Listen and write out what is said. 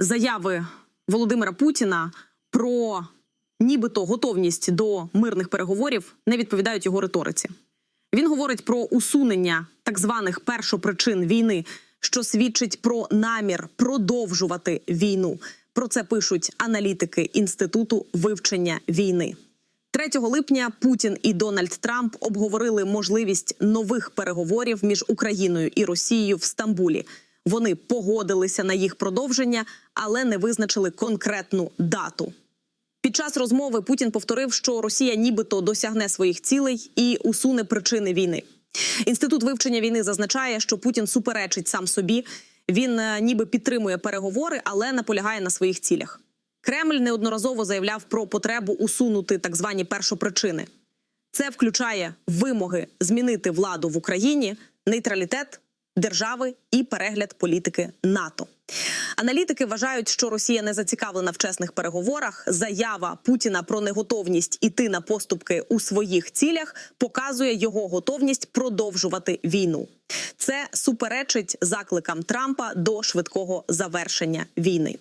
заяви Володимира Путіна про нібито готовність до мирних переговорів не відповідають його риториці. Він говорить про усунення так званих першопричин війни, що свідчить про намір продовжувати війну. Про це пишуть аналітики інституту вивчення війни. 3 липня Путін і Дональд Трамп обговорили можливість нових переговорів між Україною і Росією в Стамбулі. Вони погодилися на їх продовження, але не визначили конкретну дату. Під час розмови Путін повторив, що Росія нібито досягне своїх цілей і усуне причини війни. Інститут вивчення війни зазначає, що Путін суперечить сам собі. Він е, ніби підтримує переговори, але наполягає на своїх цілях. Кремль неодноразово заявляв про потребу усунути так звані першопричини. Це включає вимоги змінити владу в Україні, нейтралітет держави і перегляд політики НАТО. Аналітики вважають, що Росія не зацікавлена в чесних переговорах. Заява Путіна про неготовність іти на поступки у своїх цілях показує його готовність продовжувати війну. Це суперечить закликам Трампа до швидкого завершення війни.